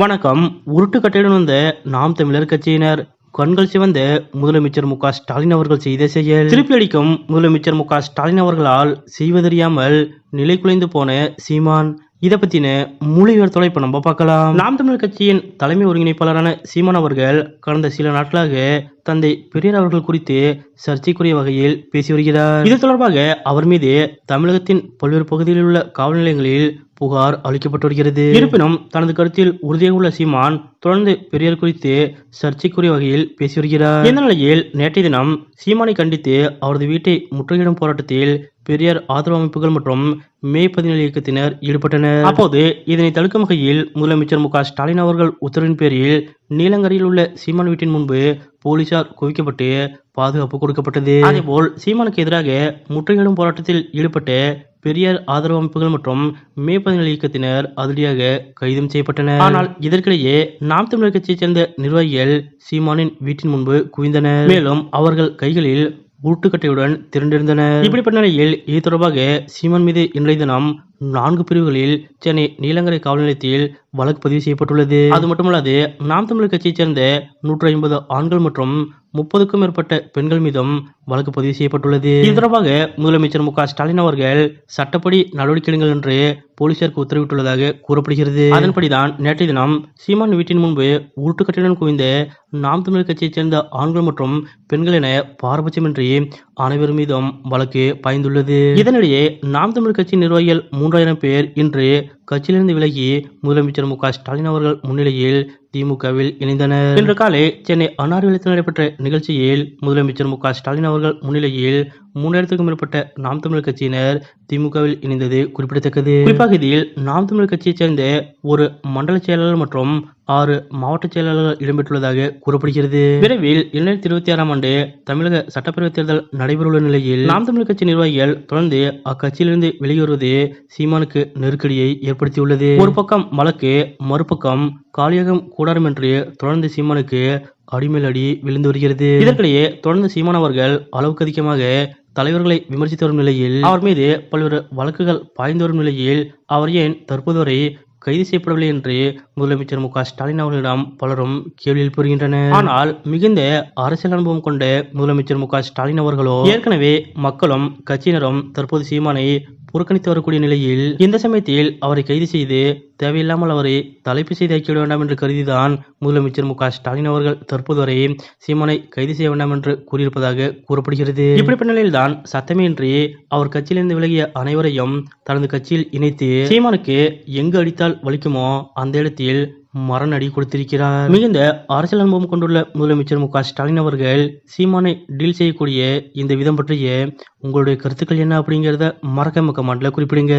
வணக்கம். உருட்டுக்கட்டையுடன் வந்த நாம் தமிழர் கட்சியினர் கண்கள் சிவந்த முதலமைச்சர் மு ஸ்டாலின் அவர்கள் செய்த செயல். திருப்பி அடிக்கும் முதலமைச்சர் மு ஸ்டாலின் அவர்களால் செய்வதறியாமல் நிலை குலைந்து போன சீமான். இதை பத்தின மொழிவர் தொலைப்ப நம்ம பார்க்கலாம். நாம் தமிழர் கட்சியின் தலைமை ஒருங்கிணைப்பாளரான சீமான் அவர்கள் கடந்த சில நாட்களாக தந்தை பெரியார் அவர்கள் குறித்து சர்ச்சைக்குரிய வகையில் பேசி வருகிறார். இது தொடர்பாக அவர் மீது தமிழகத்தின் பல்வேறு பகுதிகளில் உள்ள காவல் நிலையங்களில் புகார் அளிக்கப்பட்டு வருகிறது. இருப்பினும் தனது கருத்தில் உறுதியாக உள்ள சீமான் தொடர்ந்து பெரியார் குறித்து சர்ச்சைக்குரிய வகையில் பேசி வருகிறார். இந்த நிலையில் நேற்றைய தினம் சீமானை கண்டித்து அவரது வீட்டை முற்றுகையிடும் போராட்டத்தில் பெரியார் ஆதரவு அமைப்புகள் மற்றும் மே பதினேழு இயக்கத்தினர் ஈடுபட்டனர். அப்போது இதனை தடுக்கும் வகையில் முதலமைச்சர் மு ஸ்டாலின் அவர்கள் உத்தரவின் பேரில் நீலங்கரையில் உள்ள சீமான் வீட்டின் முன்பு போலீசார் குவிக்கப்பட்டு பாதுகாப்பு கொடுக்கப்பட்டது. அதேபோல் சீமானுக்கு எதிராக முற்றுகையிடும் போராட்டத்தில் ஈடுபட்ட பெரியார் ஆதரவு அமைப்புகள் மற்றும் மே பதினேழு இயக்கத்தினர் அதிரடியாக கைதும் செய்யப்பட்டனர். ஆனால் இதற்கிடையே நாம் தமிழர் கட்சியைச் சேர்ந்த நிர்வாகிகள் சீமானின் வீட்டின் முன்பு குவிந்தனர். மேலும் அவர்கள் கைகளில் உருட்டுக்கட்டையுடன் திரண்டிருந்தனர் இப்படிப்பட்ட நிலையில் இது தொடர்பாக சீமான் மீது இன்றைய தினம் நான்கு பிரிவுகளில் சென்னை நீலங்கரை காவல் நிலையத்தில் வழக்கு பதிவு செய்யப்பட்டுள்ளது. அது மட்டுமல்லாது நாம் தமிழர் கட்சியைச் சேர்ந்த நூற்றி ஐம்பது ஆண்கள் மற்றும் முப்பதுக்கும் மேற்பட்ட பெண்கள் மீதும் வழக்கு பதிவு செய்யப்பட்டுள்ளது. இது தொடர்பாக முதலமைச்சர் மு க ஸ்டாலின் அவர்கள் சட்டப்படி நடவடிக்கை எடுங்கள் என்று போலீசாருக்கு உத்தரவிட்டுள்ளதாக கூறப்படுகிறது. அதன்படிதான் நேற்றைய தினம் சீமான் வீட்டின் முன்பு உருட்டுக்கட்டுடன் குவிந்த நாம் தமிழர் கட்சியைச் சேர்ந்த ஆண்கள் மற்றும் பெண்கள் என பாரபட்சமின்றி அனைவர் மீதும் வழக்கு பாய்ந்துள்ளது. இதனிடையே நாம் தமிழர் கட்சி நிர்வாகிகள் மூன்றாயிரம் பேர் இன்று கட்சியிலிருந்து விலகி முதலமைச்சர் மு ஸ்டாலின் அவர்கள் முன்னிலையில் திமுகவில் இணைந்தனர். இன்று காலை சென்னை அன்னார் நடைபெற்ற நிகழ்ச்சியில் முதலமைச்சர் மு ஸ்டாலின் அவர்கள் முன்னிலையில் மூன்றாயிரத்துக்கும் மேற்பட்ட நாம் தமிழர் கட்சியினர் திமுகவில் இணைந்தது குறிப்பிடத்தக்கது. குறிப்பாக இதில் நாம் தமிழர் கட்சியைச் சேர்ந்த ஒரு மண்டல செயலாளர் மற்றும் ஆறு மாவட்ட செயலாளர்கள் இடம்பெற்றுள்ளதாக கூறப்படுகிறது. விரைவில் இரண்டாயிரத்தி இருபத்தி ஆறாம் ஆண்டு தமிழக சட்டப்பேரவைத் தேர்தல் நடைபெறவுள்ள நிலையில் நாம் தமிழர் கட்சி நிர்வாகிகள் தொடர்ந்து அக்கட்சியிலிருந்து வெளியேறுவது சீமானுக்கு நெருக்கடியை ஏற்படுத்தியுள்ளது. ஒரு பக்கம் வழக்கு மறுபக்கம் காலியகம் கூடாரம் என்று தொடர்ந்து சீமானுக்கு அடிமேல் அடி விழுந்து வருகிறது. இதற்கிடையே தொடர்ந்து சீமான் அவர்கள் அளவுக்கு அதிகமாக தலைவர்களை விமர்சித்து வரும் நிலையில் அவர் மீது பல்வேறு வழக்குகள் பாய்ந்து வரும் நிலையில் அவர் ஏன் தற்போது வரை கைது செய்யப்படவில்லை என்று முதலமைச்சர் மு க ஸ்டாலின் அவர்களிடம் பலரும் கேள்வி எழுப்புகின்றனர் ஆனால் மிகுந்த அரசியல் அனுபவம் கொண்ட முதலமைச்சர் மு க ஸ்டாலின் அவர்களோ ஏற்கனவே மக்களும் கட்சியினரும் தற்போது சீமானை புறக்கணித்து வரக்கூடிய நிலையில் இந்த சமயத்தில் அவரை கைது செய்து தேவையில்லாமல் அவரை தலைப்பு செய்து ஆக்கிவிட வேண்டாம் என்று கருதிதான் முதலமைச்சர் மு ஸ்டாலின் அவர்கள் தற்போது வரை சீமானை கைது செய்ய வேண்டாம் என்று கூறியிருப்பதாக கூறப்படுகிறது. இப்படிப்பட்ட நிலையில்தான் சத்தமின்றி அவர் கட்சியிலிருந்து விலகிய அனைவரையும் தனது கட்சியில் இணைத்து சீமானுக்கு எங்கு அடித்தால் வலிக்குமோ அந்த இடத்தில் மரணடி கொடுத்திருக்கிறார். மிகுந்த அரசியல் அனுபவம் கொண்டுள்ள முதலமைச்சர் மு ஸ்டாலின் அவர்கள் சீமானை டீல் செய்யக்கூடிய இந்த விதம் பற்றிய உங்களுடைய கருத்துக்கள் என்ன அப்படிங்கிறத மறக்காம கமெண்ட்ல குறிப்பிடுங்க.